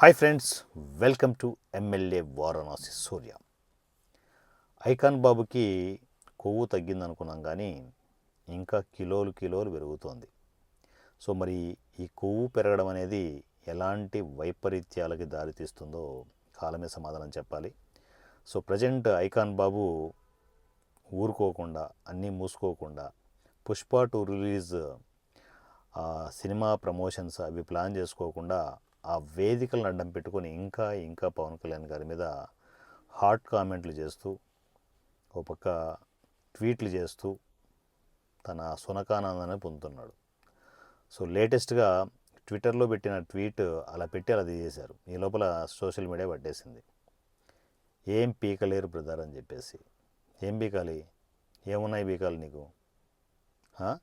Hi friends welcome to MLA Varanasi Surya icon బాబుకి కొవ్వు తగ్గిందనుకున్నాం కానీ ఇంకా కిలోలు కిలోలు పెరుగుతోంది. సో మరి ఈ కొవ్వు పెరగడం అనేది ఎలాంటి వైపరీత్యాలకి దారితీస్తుందో కాలమే సమాధానం చెప్పాలి. సో ప్రజెంట్ ఐకాన్ బాబు ఊరుకోకుండా అన్నీ మూసుకోకుండా Pushpa two release cinema promotions అవి ప్లాన్ చేసుకోకుండా ఆ వేదికలను అడ్డం పెట్టుకొని ఇంకా ఇంకా పవన్ కళ్యాణ్ గారి మీద హాట్ కామెంట్లు చేస్తూ ఒక పక్క ట్వీట్లు చేస్తూ తన సునకానందాన్ని పొందుతున్నాడు. సో లేటెస్ట్గా ట్విట్టర్లో పెట్టిన ట్వీట్ అలా పెట్టి అలా తీసేశారు. ఈ లోపల సోషల్ మీడియా పట్టేసింది. ఏం పీకలేరు బ్రదర్ అని చెప్పేసి. ఏం పీకాలి? ఏమున్నాయి పీకాలి నీకు? ఆ?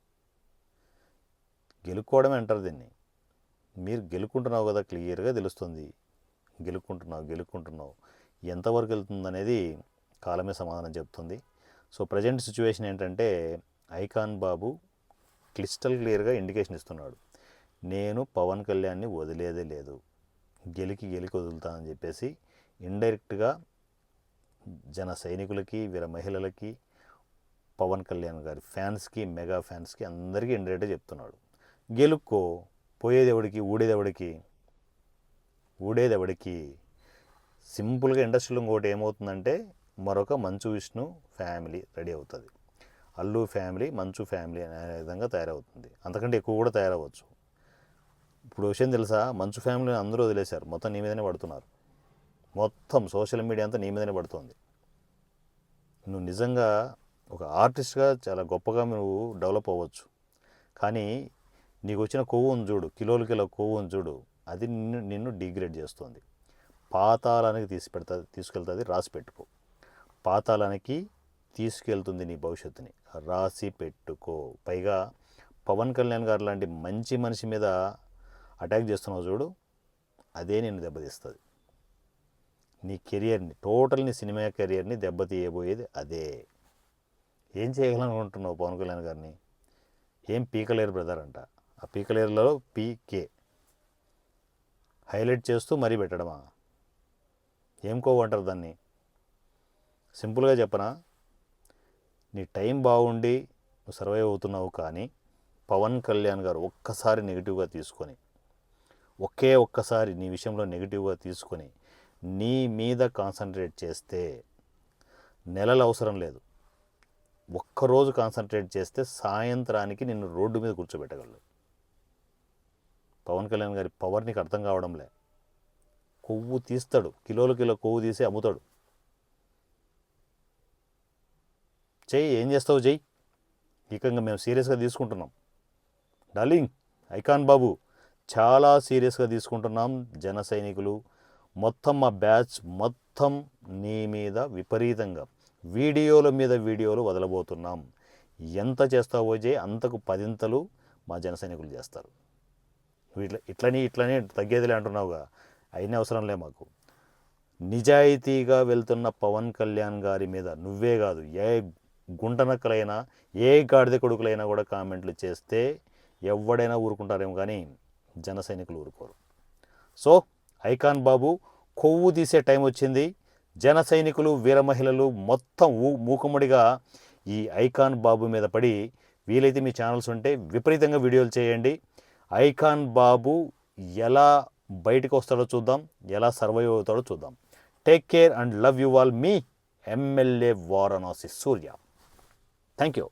గెలుక్కోవడమే అంటారు దీన్ని. మీరు గెలుకుంటున్నావు కదా క్లియర్గా తెలుస్తుంది. గెలుక్కుంటున్నావు గెలుక్కుంటున్నావు ఎంతవరకు వెళ్తుంది అనేది కాలమే సమాధానం చెప్తుంది. సో ప్రజెంట్ సిచ్యువేషన్ ఏంటంటే ఐకాన్ బాబు క్లిస్టల్ క్లియర్గా ఇండికేషన్ ఇస్తున్నాడు. నేను పవన్ కళ్యాణ్ని వదిలేదే లేదు. గెలికి గెలికి వదులుతానని చెప్పేసి ఇండైరెక్ట్గా జన సైనికులకి వీర మహిళలకి పవన్ కళ్యాణ్ గారి ఫ్యాన్స్కి మెగా ఫ్యాన్స్కి అందరికీ ఇండైరెక్ట్గా చెప్తున్నాడు. గెలుక్కో. పోయేదేవుడికి ఊడేదేవుడికి? ఊడేదేవుడికి? సింపుల్గా ఇండస్ట్రీలో ఇంకోటి ఏమవుతుందంటే మరొక మంచు విష్ణు ఫ్యామిలీ రెడీ అవుతుంది. అల్లు ఫ్యామిలీ మంచు ఫ్యామిలీ అనే విధంగా తయారవుతుంది. అంతకంటే ఎక్కువ కూడా తయారవ్వచ్చు. ఇప్పుడు విషయం తెలుసా? మంచు ఫ్యామిలీని అందరూ వదిలేశారు. మొత్తం నీ మీదనే పడుతున్నారు. మొత్తం సోషల్ మీడియా అంతా నీ మీదనే పడుతుంది. నువ్వు నిజంగా ఒక ఆర్టిస్ట్గా చాలా గొప్పగా నువ్వు డెవలప్ అవ్వచ్చు. కానీ నీకు వచ్చిన కొవ్వును చూడు కిలోలకి కిలో కొవ్వు ఉంది చూడు అది నిన్ను నిన్ను డిగ్రేడ్ చేస్తుంది. పాతాళానికి తీసి పెడతా తీసుకెళ్తుంది రాసి పెట్టుకో. పాతాళానికి తీసుకెళ్తుంది నీ భవిష్యత్తుని. రాసి పెట్టుకో. పైగా పవన్ కళ్యాణ్ గారు లాంటి మంచి మనిషి మీద అటాక్ చేస్తున్నావు చూడు అదే నేను దెబ్బతీస్తుంది. నీ కెరియర్ని టోటల్ నీ సినిమా కెరియర్ని దెబ్బతీయబోయేది అదే. ఏం చేయగలనుకుంటున్నావు పవన్ కళ్యాణ్ గారిని? ఏం పీకలేరు బ్రదర్ అంట. ఆ పీకలేరులో పీకే హైలైట్ చేస్తూ మరీ పెట్టడమా? ఏం కోవు అంటారు దాన్ని? సింపుల్గా చెప్పనా? నీ టైం బాగుండి నువ్వు సర్వైవ్ అవుతున్నావు కానీ పవన్ కళ్యాణ్ గారు ఒక్కసారి నెగిటివ్గా తీసుకొని ఒకే ఒక్కసారి నీ విషయంలో నెగిటివ్గా తీసుకొని నీ మీద కాన్సన్ట్రేట్ చేస్తే నెలలు అవసరం లేదు. ఒక్కరోజు కాన్సన్ట్రేట్ చేస్తే సాయంత్రానికి నిన్ను రోడ్డు మీద కూర్చోబెట్టగలరు పవన్ కళ్యాణ్ గారి పవర్ నీకు అర్థం కావడంలే. కొవ్వు తీస్తాడు. కిలోలు కిలో కొవ్వు తీసి అమ్ముతాడు. చెయ్యి ఏం చేస్తావు చెయ్యి? ఏకంగా మేము సీరియస్గా తీసుకుంటున్నాం. డార్లింగ్ ఐకాన్ బాబు చాలా సీరియస్గా తీసుకుంటున్నాం జన సైనికులు. మొత్తం మా బ్యాచ్ మొత్తం నీ మీద విపరీతంగా వీడియోల మీద వీడియోలు వదలబోతున్నాం. ఎంత చేస్తావో చేయి అంతకు పదింతలు మా జన సైనికులు చేస్తారు. నువ్వు ఇట్లా ఇట్లని ఇట్లని తగ్గేదిలే అంటున్నావుగా. అయినా అవసరం లే మాకు. నిజాయితీగా వెళ్తున్న పవన్ కళ్యాణ్ గారి మీద నువ్వే కాదు ఏ గుంటనక్కలైనా ఏ గాడిద కొడుకులైనా కూడా కామెంట్లు చేస్తే ఎవడైనా ఊరుకుంటారేమో కానీ జన సైనికులు ఊరుకోరు. సో ఐకాన్ బాబు కొవ్వు తీసే టైం వచ్చింది. జన సైనికులు వీర మహిళలు మొత్తం ఊ మూకుమ్మడిగా ఈ ఐకాన్ బాబు మీద పడి వీలైతే మీ ఛానల్స్ ఉంటే విపరీతంగా వీడియోలు చేయండి. ఐకాన్ బాబు ఎలా బయటకు వస్తాడో చూద్దాం ఎలా సర్వైవ్ అవుతాడో చూద్దాం. Take care and love you all me MLA Varanasi Surya. Thank you